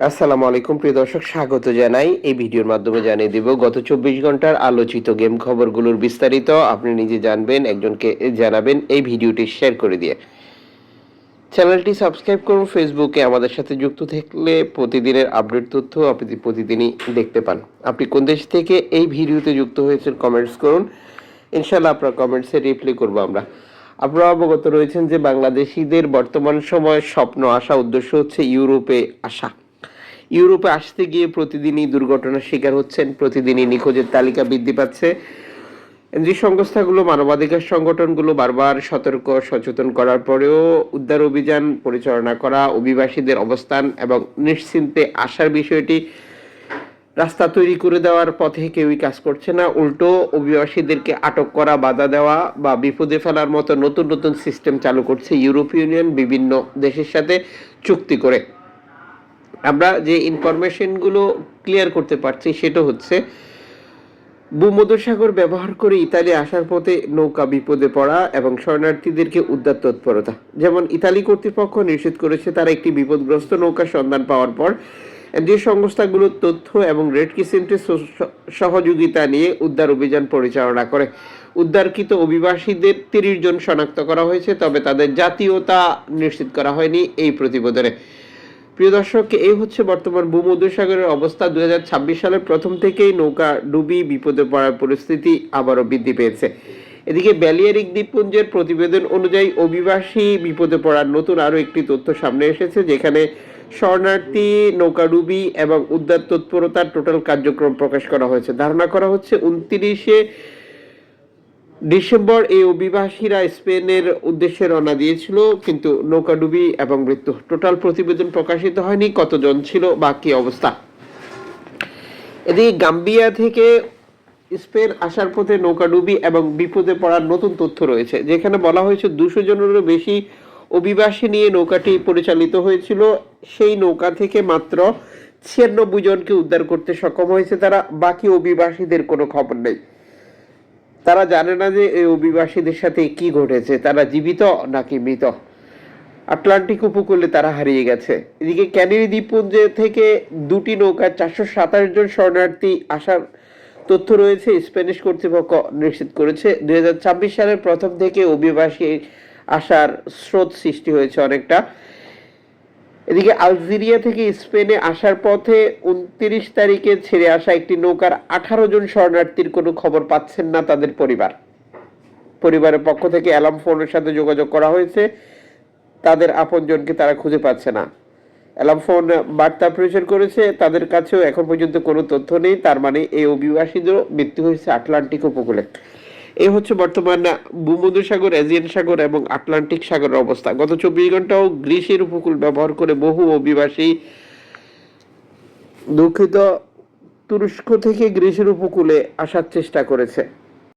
আসসালামু আলাইকুম, প্রিয় দর্শক, স্বাগত জানাই। এই ভিডিওর মাধ্যমে জানিয়ে দিব, গত চব্বিশ ঘণ্টার আলোচিত গেম খবরগুলোর বিস্তারিত। আপনি নিজে জানবেন, একজনকে জানাবেন এই ভিডিওটি শেয়ার করে দিয়ে। চ্যানেলটি সাবস্ক্রাইব করুন, ফেসবুকে আমাদের সাথে যুক্ত থাকলে প্রতিদিনের আপডেট তথ্য আপনি প্রতিদিনই দেখতে পান। আপনি কোন দেশ থেকে এই ভিডিওতে যুক্ত হয়েছেন কমেন্টস করুন। ইনশাল্লাহ আপনার কমেন্টসে রিপ্লাই করব আমরা। আপনারা অবগত রয়েছেন যে বাংলাদেশিদের বর্তমান সময়ে স্বপ্ন আসা উদ্দেশ্য হচ্ছে ইউরোপে আসা। ইউরোপে আসতে গিয়ে প্রতিদিনই দুর্ঘটনার শিকার হচ্ছেন, প্রতিদিনই নিখোঁজের তালিকা বৃদ্ধি পাচ্ছে। যে সংস্থাগুলো, মানবাধিকার সংগঠনগুলো বারবার সতর্ক, সচেতন করার পরেও উদ্ধার অভিযান পরিচালনা করা, অভিবাসীদের অবস্থান এবং নিশ্চিন্তে আসার বিষয়টি রাস্তা তৈরি করে দেওয়ার পথে কেউই কাজ করছে না। উল্টো, অভিবাসীদেরকে আটক করা, বাধা দেওয়া বা বিপদে ফেলার মতো নতুন নতুন সিস্টেম চালু করছে ইউরোপীয় ইউনিয়ন বিভিন্ন দেশের সাথে চুক্তি করে। আমরা যে ইনফরমেশনগুলো ক্লিয়ার করতে পারছি সেটা হচ্ছে, ভূমধ্যসাগর ব্যবহার করে ইতালি আসার পথে নৌকা বিপদে পড়া এবং শরণার্থীদেরকে উদ্ধার তৎপরতা। যেমন ইতালি কর্তৃপক্ষ নিশ্চিত করেছে তারা একটি বিপদগ্রস্ত নৌকার সন্ধান পাওয়ার পর, যে সংস্থাগুলোর তথ্য এবং রেড ক্রিসেন্টের সহযোগিতা নিয়ে উদ্ধার অভিযান পরিচালনা করে। উদ্ধারকৃত অভিবাসীদের তিরিশ জন শনাক্ত করা হয়েছে, তবে তাদের জাতীয়তা নিশ্চিত করা হয়নি এই প্রতিবেদনে। প্রিয় দর্শক, এই হচ্ছে বর্তমান ভূমধ্যসাগরের অবস্থা। দুই সালের প্রথম থেকেই নৌকা ডুবি বিপদে পড়ার পরিস্থিতি আবারও বৃদ্ধি পেয়েছে। এদিকে ব্যালিয়ারিক দ্বীপপুঞ্জের প্রতিবেদন অনুযায়ী অভিবাসী বিপদে পড়ার নতুন আরও একটি তথ্য সামনে এসেছে, যেখানে শরণার্থী নৌকাডুবি এবং উদ্ধার তৎপরতার টোটাল কার্যক্রম প্রকাশ করা হয়েছে। ধারণা করা হচ্ছে, উনত্রিশে ডিসেম্বর এই অভিবাসীরা স্পেনের উদ্দেশ্যে রওনা দিয়েছিল, কিন্তু নৌকাডুবি এবং মৃত্যু। টোটাল প্রতিবেদন প্রকাশিত হয়নি, কতজন ছিল বা কি অবস্থা? এদিকে গাম্বিয়া থেকে স্পেন আসার পথে নৌকাডুবি এবং বিপদে পড়ার নতুন তথ্য রয়েছে, যেখানে বলা হয়েছে দুশো জনেরও বেশি অভিবাসী নিয়ে নৌকাটি পরিচালিত হয়েছিল। সেই নৌকা থেকে মাত্র ছিয়ানব্বই জনকে উদ্ধার করতে সক্ষম হয়েছে তারা, বাকি অভিবাসীদের কোনো খবর নেই। তারা জানে না যে এই অভিবাসীদের সাথে কি ঘটেছে, তারা জীবিত নাকি মৃত? আটলান্টিক উপকূলে তারা হারিয়ে গেছে। এদিকে ক্যানেরি দ্বীপপুঞ্জে থেকে দুটি নৌকা চারশো সাতাশ জন শরণার্থী আসার তথ্য রয়েছে, স্প্যানিশ কর্তৃপক্ষ নিশ্চিত করেছে। দুই হাজার ছাব্বিশ সালের প্রথম থেকে অভিবাসী আসার স্রোত সৃষ্টি হয়েছে অনেকটা। এদিকে আলজেরিয়া থেকে স্পেনে আসার পথে উনত্রিশ তারিখে ছেড়ে আসা একটি নৌকার আঠারো জন শরণার্থীর কোনো খবর পাচ্ছেন না তাদের পরিবার। পরিবারের পক্ষ থেকে অ্যালার্ম ফোনের সাথে যোগাযোগ করা হয়েছে। তাদের আপনজনকে তারা খুঁজে পাচ্ছে না। অ্যালার্ম ফোন বার্তা প্রেষণ করেছে। তাদের কাছেও এখন পর্যন্ত কোনো তথ্য নেই। তার মানে এই অভিবাসীদেরও মৃত্যু হয়েছে আটলান্টিক উপকূলে। এই হচ্ছে বর্তমান ভূমধ্যসাগর এজিয়ান সাগর এবং আটলান্টিক সাগরের অবস্থা। গত চব্বিশ ঘন্টাও গ্রীসের উপকূল ব্যবহার করে বহু অভিবাসী দুঃখিত তুরস্ক থেকে গ্রীসের উপকূলে আসার চেষ্টা করেছে।